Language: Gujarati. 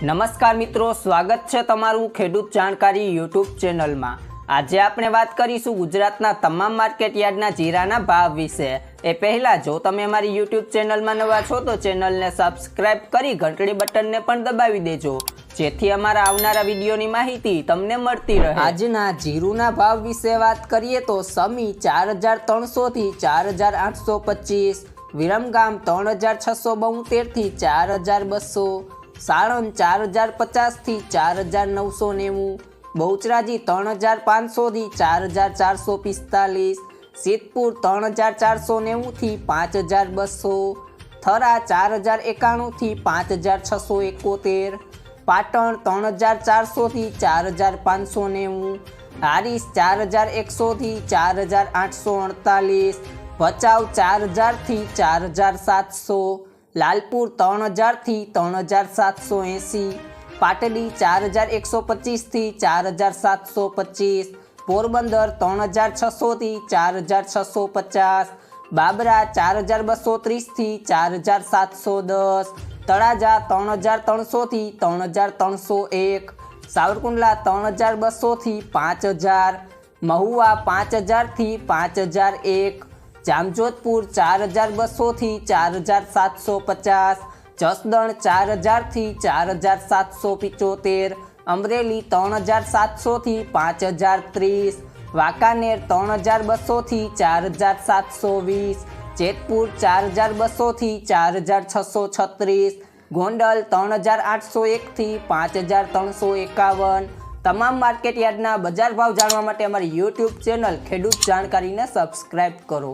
નમસ્કાર મિત્રો, સ્વાગત છે તમારું ખેડૂત જાણકારી યુટ્યુબ ચેનલમાં. આજે આપણે વાત કરીશું ગુજરાતના તમામ માર્કેટ યાર્ડના જીરાના ભાવ વિશે. એ પહેલાં, જો તમે અમારી યુટ્યુબ ચેનલમાં નવા છો, તો ચેનલને સબસ્ક્રાઇબ કરી ઘંટડી બટનને પણ દબાવી દેજો, જેથી અમારા આવનારા વિડીયોની માહિતી તમને મળતી રહે. આજના જીરુના ભાવ વિશે વાત કરીએ તો સમી ચાર હજાર ત્રણસોથી ચાર હજાર આઠસો પચીસ, વિરમગામ ત્રણ હજાર છસો બોતેરથી ચાર હજાર બસો સાણંદ ચાર હજાર પચાસથી ચાર હજાર નવસો નેવું, બહુચરાજી ત્રણ હજાર પાંચસોથી ચાર હજાર ચારસો પિસ્તાલીસ, સિદ્ધપુર ત્રણ હજાર ચારસો નેવુંથી પાંચ હજાર બસો, થરા ચાર હજાર એકાણુંથી પાંચ હજાર છસો એકોતેર, પાટણ ત્રણ હજાર ચારસોથી ચાર હજાર પાંચસો નેવું, હારીસ ચાર હજાર એકસોથી ચાર હજાર આઠસો અડતાલીસ, ભચાઉ ચાર હજારથી ચાર હજાર સાતસો લાલપુર ત્રણ હજારથી ત્રણ હજાર સાતસો એંસી પાટડી ચાર હજાર એકસો પચીસથી ચાર હજાર સાતસો પચીસ, પોરબંદર ત્રણ હજાર છસોથી ચાર હજાર છસો પચાસ, બાબરા ચાર હજાર બસો ત્રીસથી ચાર હજાર સાતસો દસ, તળાજા ત્રણ હજાર ત્રણસોથી ત્રણ હજાર ત્રણસો એક, સાવરકુંડલા ત્રણ હજાર બસોથી પાંચ હજાર, મહુવા પાંચ હજારથી પાંચ હજાર એક જામજોધપુર ચાર હજાર બસોથી ચાર હજાર સાતસો પચાસ, જસદણ ચાર હજારથી ચાર હજાર સાતસો પિચોતેર, અમરેલી ત્રણ હજાર સાતસોથી પાંચ હજાર ત્રીસ, વાંકાનેર ત્રણ હજાર બસોથી ચાર હજાર સાતસો વીસ, જેતપુર ચાર હજાર બસોથી ચાર હજાર છસો છત્રીસ, ગોંડલ ત્રણ હજાર આઠસો એકથી પાંચ હજાર ત્રણસો એકાવન. તમામ માર્કેટ યાર્ડના બજાર ભાવ જાણવા માટે અમારી યુટ્યુબ ચેનલ ખેડૂત જાણકારીને સબસ્ક્રાઇબ કરો.